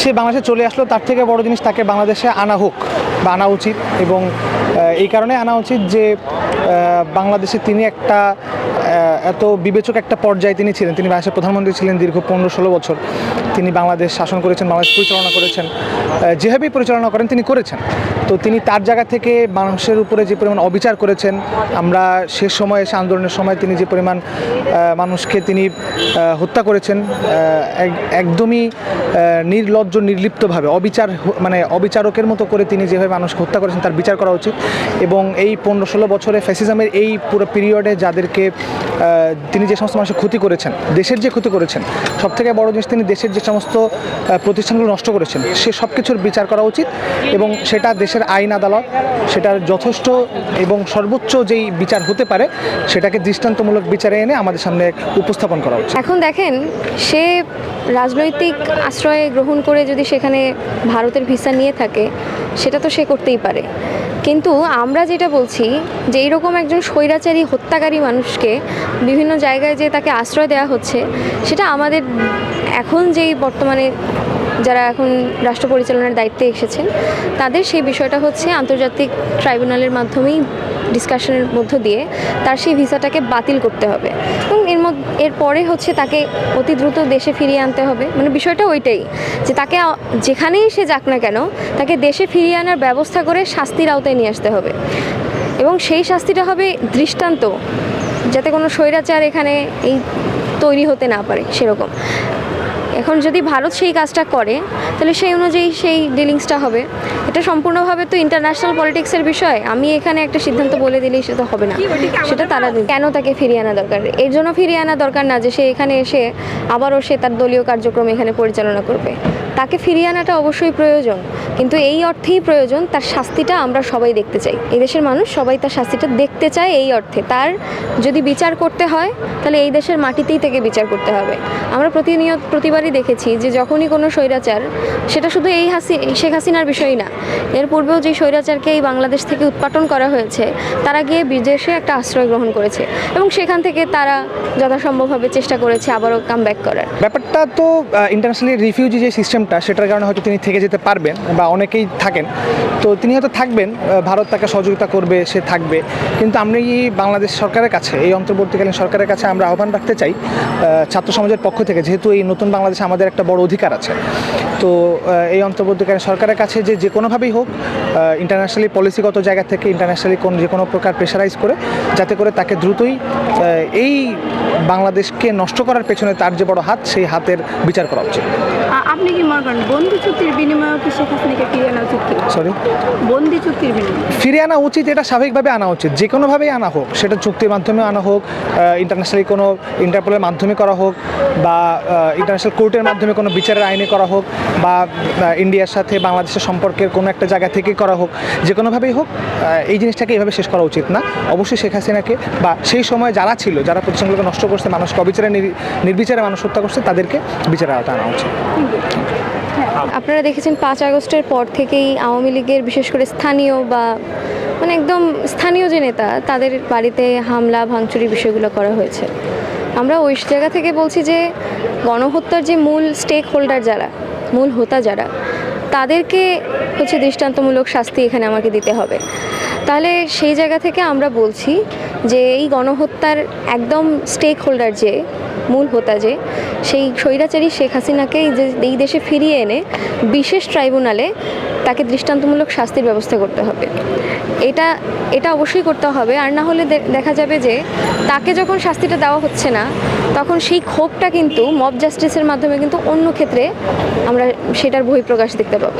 সে বাংলাদেশে চলে আসলো, তার থেকে বড় জিনিস তাকে বাংলাদেশে আনা হোক বা আনা উচিত এবং এই কারণে আনা উচিত যে বাংলাদেশে তিনি একটা এত বিবেচক একটা পর্যায়ে তিনি ছিলেন। তিনি বাংলাদেশের প্রধানমন্ত্রী ছিলেন দীর্ঘ পনেরো ষোলো বছর। তিনি বাংলাদেশ শাসন করেছেন, বাংলাদেশ পরিচালনা করেছেন যেভাবেই পরিচালনা করেন তিনি করেছেন। তো তিনি তার জায়গা থেকে মানুষের উপরে যে পরিমাণ অবিচার করেছেন, আমরা শেষ সময়ে, সে আন্দোলনের সময় তিনি যে পরিমাণ মানুষকে তিনি হত্যা করেছেন একদমই নির্লজ্জ, নির্লিপ্তভাবে, অবিচার মানে অবিচারকের মতো করে তিনি যেভাবে মানুষকে হত্যা করেছেন, তার বিচার করা উচিত। এবং এই পনেরো ষোলো বছরে ফ্যাসিজমের এই পুরো পিরিয়ডে যাদেরকে তিনি যে সমস্ত মানুষের ক্ষতি করেছেন, দেশের যে ক্ষতি করেছেন সব থেকে বড় জিনিস তিনি দেশের যে সমস্ত প্রতিষ্ঠানগুলো নষ্ট করেছেন, সে সব কিছুর বিচার করা উচিত এবং সেটা দেশের আইন আদালত, সেটার যথেষ্ট এবং সর্বোচ্চ যেই বিচার হতে পারে, সেটাকে দৃষ্টান্তমূলক বিচারে এনে আমাদের সামনে উপস্থাপন করা উচিত। এখন দেখেন, সে রাজনৈতিক আশ্রয় গ্রহণ করে যদি সেখানে ভারতের ভিসা নিয়ে থাকে, সেটা তো সে করতেই পারে। কিন্তু আমরা যেটা বলছি যে এইরকম একজন স্বৈরাচারী, হত্যাকারী মানুষকে বিভিন্ন জায়গায় যে তাকে আশ্রয় দেওয়া হচ্ছে, সেটা আমাদের এখন যেই বর্তমানে যারা এখন রাষ্ট্র পরিচালনার দায়িত্বে এসেছেন, তাদের সেই বিষয়টা হচ্ছে আন্তর্জাতিক ট্রাইব্যুনালের মাধ্যমেই ডিসকাশনের মধ্য দিয়ে তার সেই ভিসাটাকে বাতিল করতে হবে। এবং এর পরে হচ্ছে তাকে অতি দ্রুত দেশে ফিরিয়ে আনতে হবে। মানে বিষয়টা ওইটাই, যে তাকে যেখানেই সে যাক না কেন, তাকে দেশে ফিরিয়ে আনার ব্যবস্থা করে শাস্তির আওতায় নিয়ে আসতে হবে। এবং সেই শাস্তিটা হবে দৃষ্টান্ত, যাতে কোনো স্বৈরাচার এখানে এই তৈরি হতে না পারে, সেরকম। এখন যদি ভারত সেই কাজটা করে তাহলে সেই অনুযায়ী সেই ডিলিংসটা হবে। এটা সম্পূর্ণভাবে তো ইন্টারন্যাশনাল পলিটিক্সের বিষয়। আমি এখানে একটা সিদ্ধান্ত বলে দিলেই সেটা হবে না। সেটা তারা কেন তাকে ফিরিয়ে আনা দরকার? এর জন্য ফিরিয়ে আনা দরকার না যে সে এখানে এসে আবারও সে তার দলীয় কার্যক্রম এখানে পরিচালনা করবে। তাকে ফিরিয়ে আনাটা অবশ্যই প্রয়োজন। কিন্তু এই অর্থেই প্রয়োজন, তার শাস্তিটা আমরা সবাই দেখতে চাই। এই দেশের মানুষ সবাই তার শাস্তিটা দেখতে চায় এই অর্থে। তার যদি বিচার করতে হয়, তাহলে এই দেশের মাটিতেই থেকে বিচার করতে হবে। আমরা প্রতিনিয়ত, প্রতিবারই দেখেছি যে যখনই কোনো স্বৈরাচার, সেটা শুধু এই হাসি, শেখ হাসিনার বিষয় না, এর পূর্বেও যে স্বৈরাচারকে এই বাংলাদেশ থেকে উৎপাটন করা হয়েছে, তারা গিয়ে বিদেশে একটা আশ্রয় গ্রহণ করেছে এবং সেখান থেকে তারা যথাসম্ভবভাবে চেষ্টা করেছে আবারও কাম ব্যাক করার। ব্যাপারটা তো ইন্টারন্যাশনালি রিফিউজি যে সিস্টেমটা সেটার কারণে হয়তো তিনি থেকে যেতে পারবেন বা অনেকেই থাকেন। তো তিনি হয়তো থাকবেন ভারত তাকে সহযোগিতা করবে, সে থাকবে। কিন্তু আমরা এই বাংলাদেশ সরকারের কাছে, এই অন্তর্বর্তীকালীন সরকারের কাছে আমরা আহ্বান রাখতে চাই ছাত্র সমাজের পক্ষ থেকে, যেহেতু এই নতুন বাংলাদেশে আমাদের একটা বড় অধিকার আছে। তো এই অন্তর্বর্তীকালীন সরকারের কাছে যে যে কোনোভাবেই হোক ইন্টারন্যাশনালি পলিসিগত জায়গা থেকে ইন্টারন্যাশনালি কোন যে কোনো প্রকার প্রেশারাইজ করে, যাতে করে তাকে দ্রুতই এই বাংলাদেশকে নষ্ট করার পেছনে তার যে বড় হাত, সেই হাতের বিচার করা উচিত। আপনি কি করেন বন্দি চুক্তির বিনিময়ে কি শেখ হাসিনাকে ফিরিয়ে আনা উচিত সরি বন্দি চুক্তির বিনিময়ে। ফিরে আনা উচিত এটা স্বাভাবিকভাবে আনা উচিত। যে কোনোভাবেই আনা হোক সেটা চুক্তির মাধ্যমে আনা হোক ইন্টারন্যাশনালি কোনো ইন্টারপোলের মাধ্যমে করা হোক বা ইন্টারন্যাশনাল কোর্টের মাধ্যমে কোনো বিচারের আইনে করা হোক বা ইন্ডিয়ার সাথে বাংলাদেশের সম্পর্কের কোনো একটা জায়গা থেকে করা হোক যে কোনোভাবেই হোক এই জিনিসটাকে এইভাবে শেষ করা উচিত না। অবশ্যই শেখ হাসিনাকে বা সেই সময় যারা ছিল যারা প্রতিষ্ঠানগুলোকে নষ্ট করছে মানুষকে অবিচারে নির্বিচারে মানুষ হত্যা করছে তাদেরকে বিচারের আওতায় আনা উচিত। আপনারা দেখেছেন পাঁচ আগস্টের পর থেকেই আওয়ামী লীগের বিশেষ করে স্থানীয় বা মানে একদম স্থানীয় যে নেতা তাদের বাড়িতে হামলা ভাঙচুরি বিষয়গুলো করা হয়েছে। আমরা ওই জায়গা থেকে বলছি যে গণহত্যার যে মূল স্টেক হোল্ডার যারা মূল হোতা যারা তাদেরকে হচ্ছে দৃষ্টান্তমূলক শাস্তি এখানে আমাকে দিতে হবে। তাহলে সেই জায়গা থেকে আমরা বলছি যে এই গণহত্যার একদম স্টেক হোল্ডার যে, মূল হোতা যে, সেই স্বৈরাচারী শেখ হাসিনাকে এই দেশে ফিরিয়ে এনে বিশেষ ট্রাইব্যুনালে তাকে দৃষ্টান্তমূলক শাস্তির ব্যবস্থা করতে হবে। এটা এটা অবশ্যই করতে হবে। আর না হলে দেখা যাবে যে, তাকে যখন শাস্তিটা দেওয়া হচ্ছে না, তখন সেই ক্ষোভটা কিন্তু মব জাস্টিসের মাধ্যমে কিন্তু অন্য ক্ষেত্রে আমরা সেটার বহিঃপ্রকাশ দেখতে পাবো।